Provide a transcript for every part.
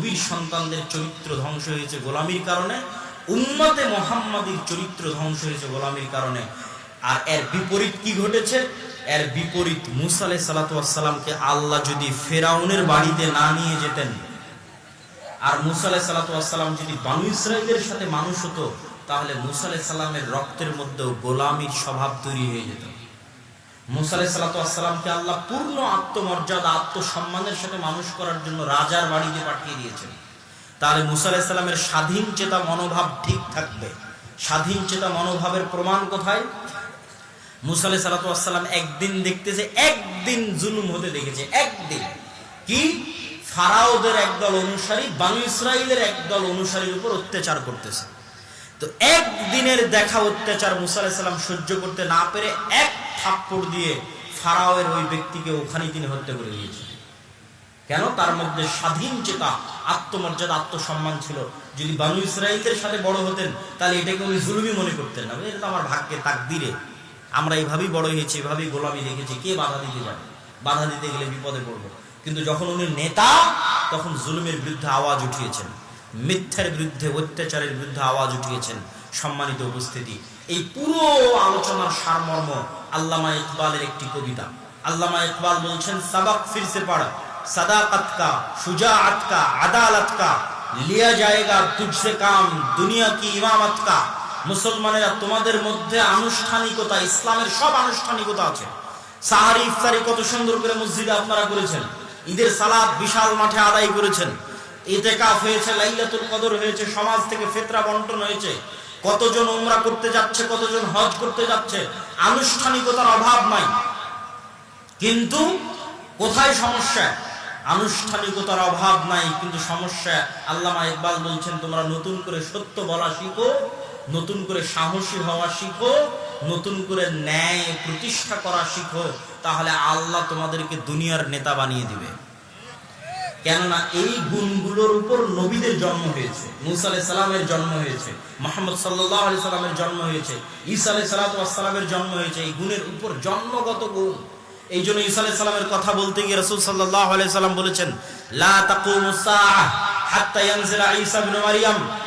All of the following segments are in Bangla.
নবীর সন্তানদের চরিত্র ধ্বংস হয়েছে গোলামির কারণে, উম্মতে মোহাম্মদীর চরিত্র ধ্বংস হয়েছে গোলামির কারণে। আর এর বিপরীত কি ঘটেছে? এর বিপরীত মুসা আলাই সালাতামকে আল্লাহ যদি ফেরাউনের বাড়িতে না নিয়ে যেতেন, আর মুসা আলাই সালাতাম যদি বানু ইসরায়েলের সাথে মানুষ হতো, তাহলে মুসা আলাই সাল্লামের রক্তের মধ্যেও গোলামির স্বভাব তৈরি হয়ে যেত। মুসা আলাই সালাতামকে আল্লাহ পূর্ণ আত্মমর্যাদা, আত্মসম্মানের সাথে মানুষ করার জন্য রাজার বাড়িতে পাঠিয়ে দিয়েছেন। তাহলে মুসা আলাই সাল্লামের স্বাধীন চেতা মনোভাব ঠিক থাকবে। স্বাধীন চেতা মনোভাবের প্রমাণ কোথায়? মুসা আলাই সালাতাম একদিন দেখতেছে, একদিন জুলুম হতে দেখেছে, একদিন। কি? ফারাওদের একদল অনুসারী, বানু একদল অনুসারীর উপর অত্যাচার করতেছে। তো একদিনের দেখা অত্যাচার মুসা আলাহিসাল্লাম সহ্য করতে না পেরে এক থাপ্পড় দিয়ে ফারাওয়ের ওই ব্যক্তিকে ওখানেই তিনি হত্যা করে দিয়েছেন। কেন? তার মধ্যে স্বাধীন চেতা, আত্মমর্যাদা, আত্মসম্মান ছিল। যদি বানু ইসরায়েলদের সাথে বড় হতেন, তাহলে এটাকে উনি জুলুমি মনে করতেন না। এটা তো আমার ভাগ্যে তাক দিলে আমরা এইভাবেই বড় হয়েছি, এভাবেই গোলামি দেখেছি। কে বাধা দিতে যাবে? বাধা দিতে গেলে বিপদে পড়ব। কিন্তু যখন উনি নেতা, তখন জুলুমের বিরুদ্ধে আওয়াজ উঠিয়েছেন। মিথ্যার বিরুদ্ধে, অত্যাচারের বিরুদ্ধে আওয়াজ উঠিয়েছেন সম্মানিত উপস্থিতি। এই পুরো আলোচনার সারমর্ম আল্লামা ইকবালের একটি কবিতা। আল্লামা ইকবাল বলছেন সাবাক ফিরসে পাড়া, সাদাকত কা সুজাআত কা, আদালত কা, লিয়া যায়গা তুঝসে কাম, দুনিয়া কি ইমামত কা। মুসলমানেরা তোমাদের মধ্যে আনুষ্ঠানিকতা, ইসলামের সব আনুষ্ঠানিকতা আছে। সাহারি ইফতারি কত সুন্দর করে মসজিদে আপনারা করেছেন। ঈদের সালাদ বিশাল মাঠে আদায় করেছেন। ইতেকাফ হয়েছে, লাইলাতুল কদর হয়েছে, সমাজ থেকে ফেতরা বন্টন হয়েছে। কতজন উমরা করতে যাচ্ছে, কতজন হজ করতে যাচ্ছে, আনুষ্ঠানিকতার অভাব নাই। কিন্তু কোথায় সমস্যা? আনুষ্ঠানিকতার অভাব নাই, কিন্তু সমস্যা আল্লামা ইকবাল বলছেন, তোমরা নতুন করে সত্য বলা শিখো, নতুন করে সাহসী হওয়া শিখো, নতুন করে ন্যায় প্রতিষ্ঠা করা শিখো, তাহলে আল্লাহ তোমাদেরকে দুনিয়ার নেতা বানিয়ে দিবে। কেননা এই গুণগুলোর উপর নবীদের জন্ম হয়েছে, মুসা আলাই সালামের জন্ম হয়েছে, মোহাম্মদ সাল্লাহ আলি সাল্লামের জন্ম হয়েছে, ঈসা আলাই সালাতামের জন্ম হয়েছে, এই গুণের উপর জন্মগত গুণ। এই জন্য ঈসা আলাই সাল্লামের কথা বলতে গিয়ে রসুল সাল্লাহ আলাই সাল্লাম বলেছেন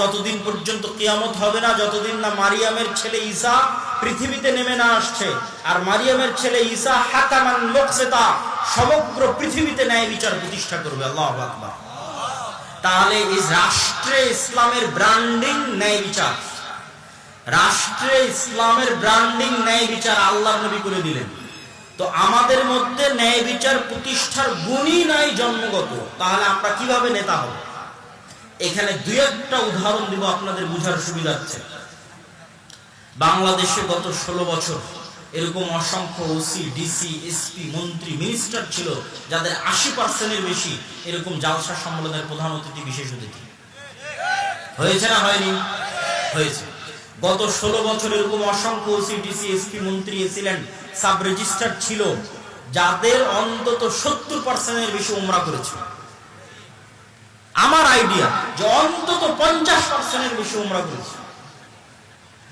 ততদিন পর্যন্ত কিয়ামত হবে না, যতদিন না মারিয়ামের ছেলে ঈসা পৃথিবীতে নেমে না আসছে। আর মারিয়ামের ছেলে ঈসা হাকামান মুকসিতা। সমগ্র পৃথিবীতে ন্যায় বিচার প্রতিষ্ঠা করবে, আল্লাহু আকবার। তাহলে এই রাষ্ট্রে ইসলামের ব্র্যান্ডিং ন্যায় বিচার। রাষ্ট্রে ইসলামের ব্র্যান্ডিং ন্যায় বিচার আল্লাহর নবী করে দিলেন। তো আমাদের মধ্যে ন্যায় বিচার প্রতিষ্ঠার গুণই নাই জন্মগত। তাহলে আমরা কীভাবে নেতা হব? এখানে দুই একটা উদাহরণ দিব, আপনাদের বুঝার সুবিধার্থে বাংলাদেশে গত ষোলো বছর এরকম অসংখ্য ওসি ডিসি এসপি মন্ত্রী মিনিস্টার ছিল, যাদের আশি পার্সেন্টের বেশি এরকম জালসা সম্মেলনের প্রধান অতিথি, বিশেষ অতিথি। হয়েছে না হয়নি? হয়েছে। গত ষোলো বছর এরকম অসংখ্য ওসি ডিসি এসপি মন্ত্রী এসিলেন সাব রেজিস্টার ছিল, যাদের অন্তত সত্তর পার্সেন্টের বেশি উমরা করেছে। আমার আইডিয়া যে অন্তত পঞ্চাশ পার্সেন্টের বেশি উমরা করেছে।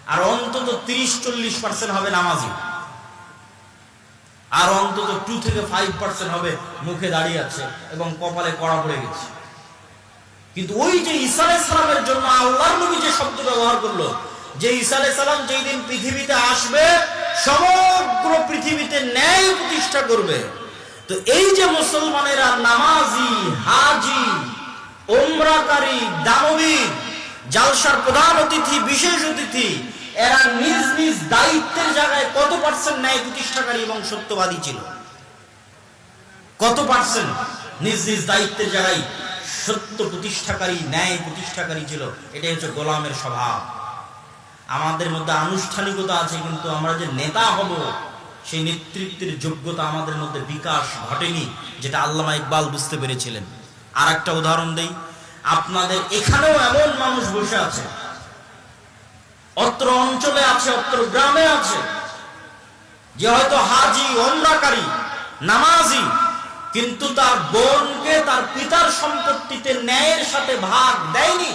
আর অন্তত তিরিশ, চল্লিশ পার্সেন্ট হবে নামাজি। আর অন্তত টু থেকে ফাইভ পার্সেন্ট হবে মুখে দাঁড়িয়ে আছে এবং কপালে কড়া পড়ে গেছে। কিন্তু ওই যে ঈসা সালামের জন্য আল্লাহর নবী যে শব্দ ব্যবহার করল, যে ঈসা সালাম যেই দিন পৃথিবীতে আসবে, সমগ্র পৃথিবীতে ন্যায় প্রতিষ্ঠা করবে। তো এই যে মুসলমানেরা নামাজি, হাজি ওমরাকারী দানবীর, জালসার প্রধান অতিথি, বিশেষ অতিথি এরা নিজ নিজ দায়িত্বের জায়গায় কত পার্সেন্ট ন্যায় প্রতিষ্ঠাকারী এবং সত্যবাদী ছিল? কত পার্সেন্ট নিজ নিজ দায়িত্বের জায়গায় সত্য প্রতিষ্ঠাকারী, ন্যায় প্রতিষ্ঠাকারী ছিল? এটাই হচ্ছে গোলামের স্বভাব। আমাদের মধ্যে আনুষ্ঠানিকতা আছে, কিন্তু আমরা যে নেতা হব, সেই নেতৃত্বের যোগ্যতা আমাদের মধ্যে বিকাশ ঘটেনি, যেটা আল্লামা ইকবাল বুঝতে পেরেছিলেন। আর একটা উদাহরণ দেই। আপনাদের এখানেও এমন মানুষ বসে আছে অত্র অঞ্চলে আছে, অত্র গ্রামে আছে। যে হয়তো হাজি, ওমরাকারী, নামাজি, কিন্তু তার বোনকে তার পিতার সম্পত্তিতে ন্যায়ের সাথে ভাগ দেয়নি।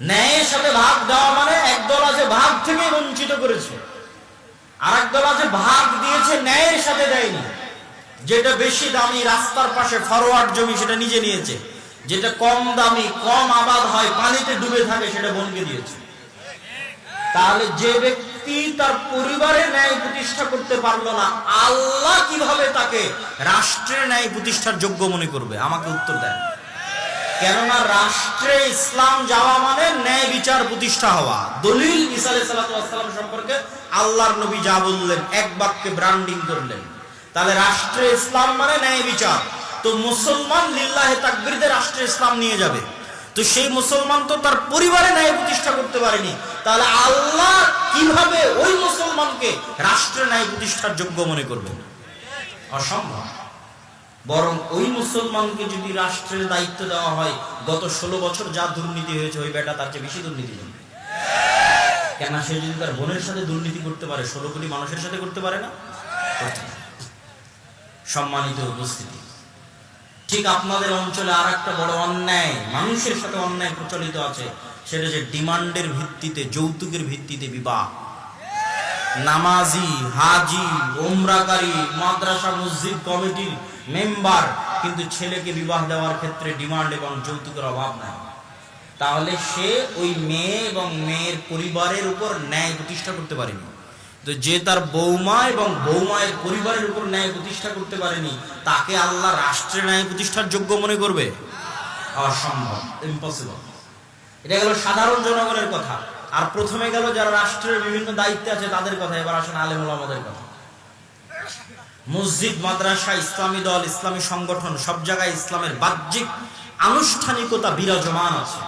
ন্যায়ের সাথে ভাগ দেওয়া মানে একদল আছে ভাগ থেকে বঞ্চিত করেছে আর একদল আছে ভাগ দিয়েছে ন্যায়ের সাথে দেয়নি। যেটা বেশি দামি রাস্তার পাশে ফরওয়ার্ড জমি সেটা নিজে নিয়েছে। যেটা কম দামি, কম আবাদ হয়, পানিতে ডুবে থাকে, সেটা বনকে দিয়েছে। তাহলে যে ব্যক্তি তার পরিবারে ন্যায় প্রতিষ্ঠা করতে পারল না, আল্লাহ কীভাবে তাকে রাষ্ট্রের ন্যায় প্রতিষ্ঠার যোগ্য মনে করবে? আমাকে উত্তর দেন। কেননা রাষ্ট্রে ইসলাম যাওয়া মানে ন্যায় বিচার প্রতিষ্ঠা হওয়া। দলিল ইসা সালাম সম্পর্কে আল্লাহর নবী যা বললেন, এক বাক্যে ব্রান্ডিং করলেন। তাহলে রাষ্ট্রে ইসলাম মানে ন্যায় বিচার। তো মুসলমান লিল্লাহে তাকবীরদের রাষ্ট্রে ইসলাম নিয়ে যাবে। তো সেই মুসলমান তো তার পরিবারে ন্যায় প্রতিষ্ঠা করতে পারেনি। তাহলে আল্লাহ কীভাবে ওই মুসলমানকে রাষ্ট্রে ন্যায় প্রতিষ্ঠার যোগ্য মনে করবেন অসম্ভব। বরং ওই মুসলমানকে যদি রাষ্ট্রের দায়িত্ব দেওয়া হয়, গত ষোলো বছর যা দুর্নীতি হয়েছে, ওই বেটা তার চেয়ে বেশি দুর্নীতি করবে কেন সে যদি তার বোনের সাথে দুর্নীতি করতে পারে, ষোলো কোটি মানুষের সাথে করতে পারে না? সম্মানিত উপস্থিতি। ঠিক আপনাদের অঞ্চলে আর একটা বড় অন্যায়, মানুষের সাথে অন্যায় প্রচলিত আছে, সেটা যে ডিমান্ডের ভিত্তিতে, যৌতুকের ভিত্তিতে বিবাহ। নামাজি, হাজি ওমরাকারী মাদ্রাসা, মসজিদ, কমিটির মেম্বার, কিন্তু ছেলেকে বিবাহ দেওয়ার ক্ষেত্রে ডিমান্ড এবং যৌতুকের অভাব নাই। তাহলে সে ওই মেয়ে এবং মেয়ের পরিবারের উপর ন্যায় প্রতিষ্ঠা করতে পারেনি। তো যে তার বৌমা এবং বৌমায়ের পরিবারের উপর ন্যায় প্রতিষ্ঠা করতে পারেনি, তাকে আল্লাহ রাষ্ট্রের ন্যায় প্রতিষ্ঠার যোগ্য মনে করবে? অসম্ভব ইম্পসিবল এটা গেল সাধারণ জনগণের কথা। আর প্রথমে গেল যারা রাষ্ট্রের বিভিন্ন দায়িত্বে আছে, তাদের কথা। এবার আসেন আলেম ওলামাদের কথা। মসজিদ, মাদ্রাসা, ইসলামী দল, ইসলামী সংগঠন, সব জায়গায় ইসলামের বাহ্যিক আনুষ্ঠানিকতা বিরাজমান আছে।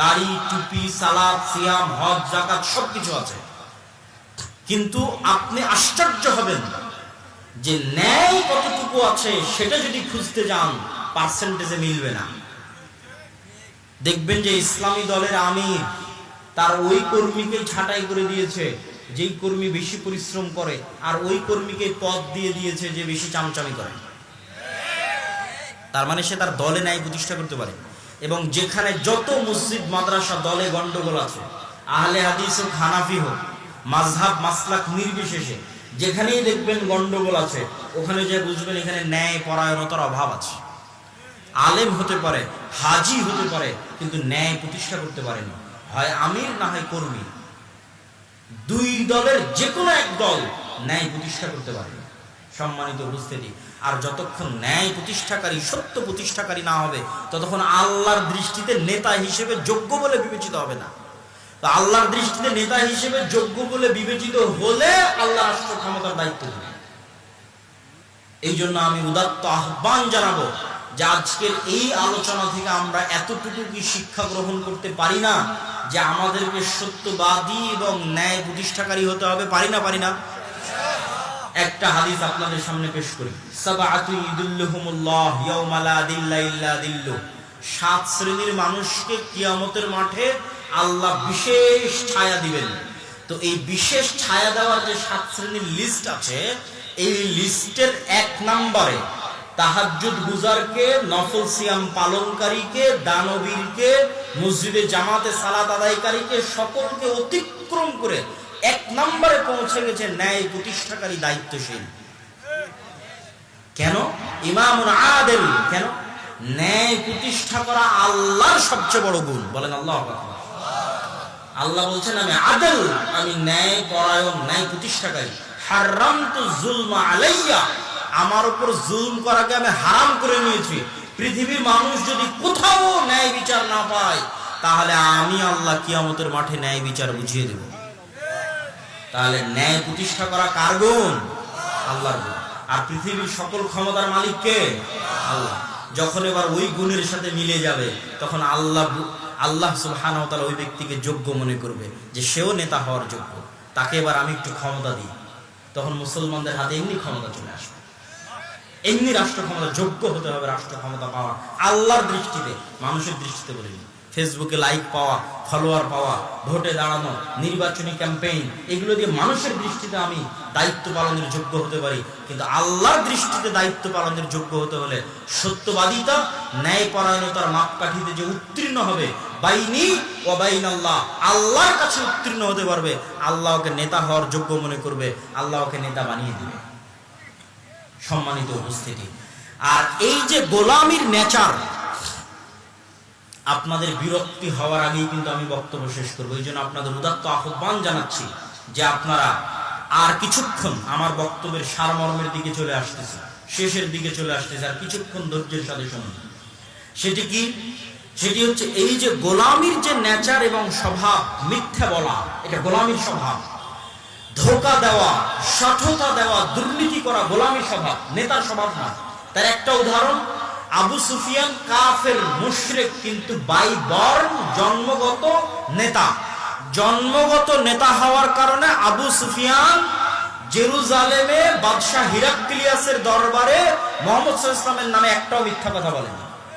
দাড়ি, টুপি, সালাদ, সিয়াম, হজ, জাকাত সবকিছু আছে। কিন্তু আপনি আশ্চর্য হবেন যে ন্যায় কতটুকু আছে সেটা যদি খুঁজতে যান পার্সেন্টেজে মিলবে না। দেখবেন যে ইসলামী দলের আমির, তার ওই কর্মীকে ছাঁটাই করে দিয়েছে, যেই কর্মী বেশি পরিশ্রম করে, আর ওই কর্মীকে পদ দিয়ে দিয়েছে যে বেশি চামচামি করে। তার মানে সে তার দলে ন্যায় প্রতিষ্ঠা করতে পারে। এবং যেখানে যত মসজিদ, মাদ্রাসা, দলে গন্ডগোল আছে, আহলে হাদিস হোক হানাফি হোক মাঝহাব মাসলাক নির্বিশেষে যেখানেই দেখবেন গন্ডগোল আছে, ওখানে যে বুঝবেন এখানে ন্যায়, পরায়ণতার অভাব আছে। আলেম হতে পারে, হাজি হতে পারে, কিন্তু ন্যায় প্রতিষ্ঠা করতে পারেনি হয় আমির না হয় কর্মী। দুই দলের যে কোনো এক দল ন্যায় প্রতিষ্ঠা করতে পারে সম্মানিত উপস্থিতি, আর যতক্ষণ ন্যায় প্রতিষ্ঠাকারী, সত্য প্রতিষ্ঠাকারী না হবে, ততক্ষণ আল্লাহর দৃষ্টিতে নেতা হিসেবে যোগ্য বলে বিবেচিত হবে না। আল্লাহর দৃষ্টিতে নেতা হিসেবে যোগ্য বলে বিবেচিত হলে আল্লাহ রাষ্ট্র ক্ষমতার দায়িত্ব দেবে এই জন্য আমি উদাত্ত আহ্বান জানাব যে আজকের এই আলোচনা থেকে আমরা এতটুকু কি শিক্ষা গ্রহণ করতে পারি না যে আমাদেরকে সত্যবাদী এবং ন্যায় প্রতিষ্ঠাকারী হতে হবে, পারি না পারি না? একটা হাদিস আপনাদের সামনে পেশ করি। সাত শ্রেণির মানুষকে কিয়ামতের মাঠে আল্লাহ বিশেষ ছায়া দিবেন। তো এই বিশেষ ছায়া দেওয়ার যে সাত শ্রেণির লিস্ট আছে, এই লিস্টের এক নম্বরে তাহাজ্জুদ গুজারকে, নফল সিয়াম পালনকারীকে, দানবীরকে, মসজিদে জামাতে সালাত আদায়কারীকে সকলকে অতিক্রম করে এক নম্বরে পৌঁছে গেছে ন্যায় প্রতিষ্ঠাকারী দায়িত্বশীল। কেন? ইমাম আদেল। কেন? ন্যায় প্রতিষ্ঠা করা আল্লাহর সবচেয়ে বড় গুণ। বলেন আল্লাহ। আল্লাহ বলছেন, আমি আদেল, আমি ন্যায় পরায়ণ, ন্যায় প্রতিষ্ঠাকারী। হারাম তো জুলমা আলাইয়া। আমার উপর জুলম করাকে আমি হারাম করে নিয়েছি। পৃথিবীর মানুষ যদি কোথাও ন্যায় বিচার না পায়, তাহলে আমি আল্লাহ কিয়ামতের মাঠে ন্যায় বিচার বুঝিয়ে দেব। তাহলে ন্যায় প্রতিষ্ঠা করা কার গুণ? আল্লাহর গুণ। আর পৃথিবীর সকল ক্ষমতার মালিককে আল্লাহ। যখন এবার ওই গুণের সাথে মিলে যাবে, তখন আল্লাহ আল্লাহ সুলহান ওই ব্যক্তিকে যোগ্য মনে করবে যে সেও নেতা হওয়ার যোগ্য। তাকে এবার আমি একটু ক্ষমতা দিই। তখন মুসলমানদের হাতে এমনি ক্ষমতা চলে আসবে। এমনি রাষ্ট্র ক্ষমতা যোগ্য হতে হবে রাষ্ট্র ক্ষমতা পাওয়া আল্লাহর দৃষ্টিতে, মানুষের দৃষ্টিতে বলিনি ফেসবুকে লাইক পাওয়া ফলোয়ার পাওয়া, ভোটে দাঁড়ানো, নির্বাচনী ক্যাম্পেইন এগুলো দিয়ে মানুষের দৃষ্টিতে আমি দায়িত্ব পালনের যোগ্য হতে পারি। কিন্তু আল্লাহর দৃষ্টিতে দায়িত্ব পালনের যোগ্য হতে হলে সত্যবাদিতা ন্যায় পরায়ণতার মাপকাঠিতে যে উত্তীর্ণ হবে, বাইনি ও বাইন আল্লাহ আল্লাহর কাছে উত্তীর্ণ হতে পারবে আল্লাহকে নেতা হওয়ার যোগ্য মনে করবে আল্লাহকে নেতা বানিয়ে দিবে। সম্মানিত উপস্থিতি। আর এই যে গোলামির নেচার আপনাদের বিরক্তি হওয়ার আগেই কিন্তু আমি বক্তব্য শেষ করব। এই জন্য আপনাদের উদাত্ত আহ্বান জানাচ্ছি যে আপনারা আর কিছুক্ষণ আমার বক্তব্যের সারমর্মের দিকে চলে আসতেছে, শেষের দিকে চলে আসতেছে, আর কিছুক্ষণ ধৈর্যের সাথে শুনুন। সেটি কি? সেটি হচ্ছে এই যে গোলামির যে নেচার এবং স্বভাব, মিথ্যা বলা, এটা গোলামির স্বভাব। ধোকা দেওয়া, সঠতা দেওয়া, দুর্নীতি করা গোলামী স্বভাব, নেতার স্বভাব না। তার একটা উদাহরণ আবু সুফিয়ান কাফের মুশরেক কিন্তু বাই বর্ণ জন্মগত নেতা। জন্মগত নেতা হওয়ার কারণে আবু সুফিয়ান জেরুজালেমে বাদশাহ হিরাক্লিয়াসের দরবারে মোহাম্মদ ইসলামের নামে একটাও মিথ্যা কথা বলেন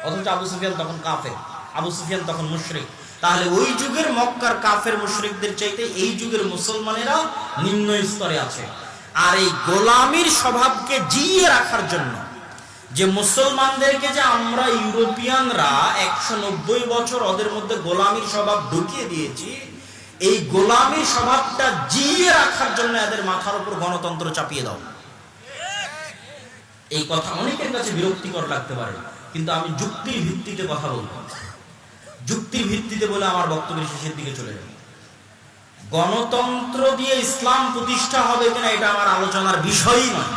অথচ আবু সুফিয়ান তখন কাফের, আবু সুফিয়ান তখন মুশরিক। তাহলে ওই যুগের মক্কার কাফের মুশরিকদের চাইতে এই যুগের মুসলমানেরা নিম্ন স্তরে আছে। আর এই গোলামির স্বভাবকে জিয়ে রাখার জন্য যে মুসলমানদেরকে যে আমরা ইউরোপিয়ানরা একশো নব্বই বছর ওদের মধ্যে গোলামির স্বভাব ঢুকিয়ে দিয়েছি, এই গোলামির স্বভাবটা জিয়ে রাখার জন্য এদের মাথার উপর গণতন্ত্র চাপিয়ে দাও। এই কথা অনেকের কাছে বিরক্তিকর লাগতে পারে, কিন্তু আমি যুক্তির ভিত্তিতে কথা বলব। যুক্তির ভিত্তিতে বলে আমার বক্তব্যের শেষের দিকে চলে যাবে। গণতন্ত্র দিয়ে ইসলাম প্রতিষ্ঠা হবে কিনা এটা আমার আলোচনার বিষয়ই নয়।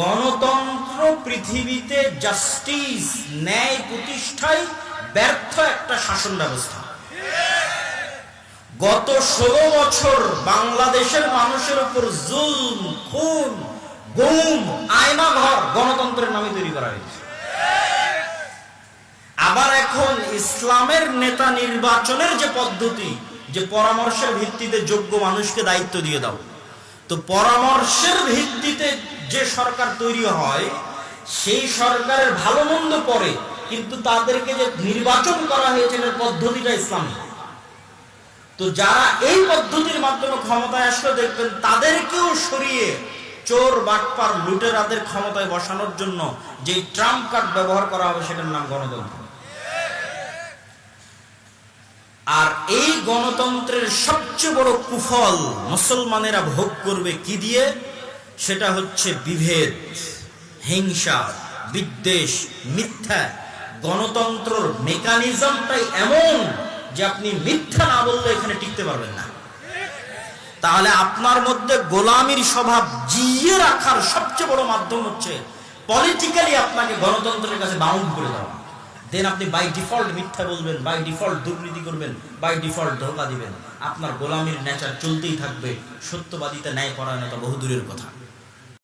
গণতন্ত্র পৃথিবীতে জাস্টিস ন্যায় প্রতিষ্ঠায় ব্যর্থ একটা শাসন ব্যবস্থা। গত ষোলো বছর বাংলাদেশের মানুষের উপর জুল খুন, গুম, আয়না ঘর গণতন্ত্রের নামে তৈরি করা হয়েছে। আবার এখন ইসলামের নেতা নির্বাচনের যে পদ্ধতি, যে পরামর্শের ভিত্তিতে যোগ্য মানুষকে দায়িত্ব দিয়ে দাও। তো পরামর্শের ভিত্তিতে যে সরকার তৈরি হয়, সেই সরকারের ভালো মন্দ পরে কিন্তু তাদেরকে যে নির্বাচন করা হয়েছে এর পদ্ধতিটা ইসলামিক তো যারা এই পদ্ধতির মাধ্যমে ক্ষমতায় আসলে, দেখবেন তাদেরকেও সরিয়ে চোর, বাটপার, লুটেরাদের ক্ষমতায় বসানোর জন্য যে ট্রাম্প কার্ড ব্যবহার করা হবে, সেটার নাম গণতন্ত্র। আর এই গণতন্ত্রের সবচেয়ে বড় কুফল মুসলমানেরা ভোগ করবে কি দিয়ে? সেটা হচ্ছে বিভেদ, হিংসা, বিদ্বেষ, মিথ্যা। গণতন্ত্রর মেকানিজমটাই এমন যে আপনি মিথ্যা না বললে এখানে টিকতে পারবেন না। তাহলে আপনার মধ্যে গোলামির স্বভাব জিয়ে রাখার সবচেয়ে বড় মাধ্যম হচ্ছে পলিটিক্যালি আপনাকে গণতন্ত্রের কাছে বাউন্ড করে দেওয়া। দেন আপনি বাই ডিফল্ট মিথ্যা বলবেন বাই ডিফল্ট দুর্নীতি করবেন বাই ডিফল্ট ধোকা দিবেন। আপনার গোলামির নেচার চলতেই থাকবে। সত্যবাদিতা ন্যায় পরায়ণতা বহুদূরের কথা।